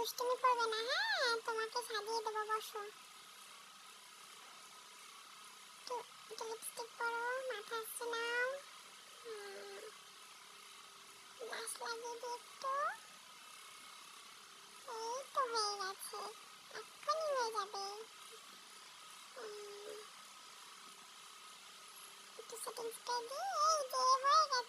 দুষ্টুমি করবে না হ্যাঁ? তোমাকে সাজিয়ে দেবো, বসো। একটু লিপস্টিক পরো, মাথা আসছে নাও ব্লাশ লাগিয়ে দিই একটু। এই তো হয়ে গেছে, এক্ষুনি হয়ে যাবে। একটু সেটিং স্প্রে দিই, এই যে হয়ে হয়ে হয়ে গেছে।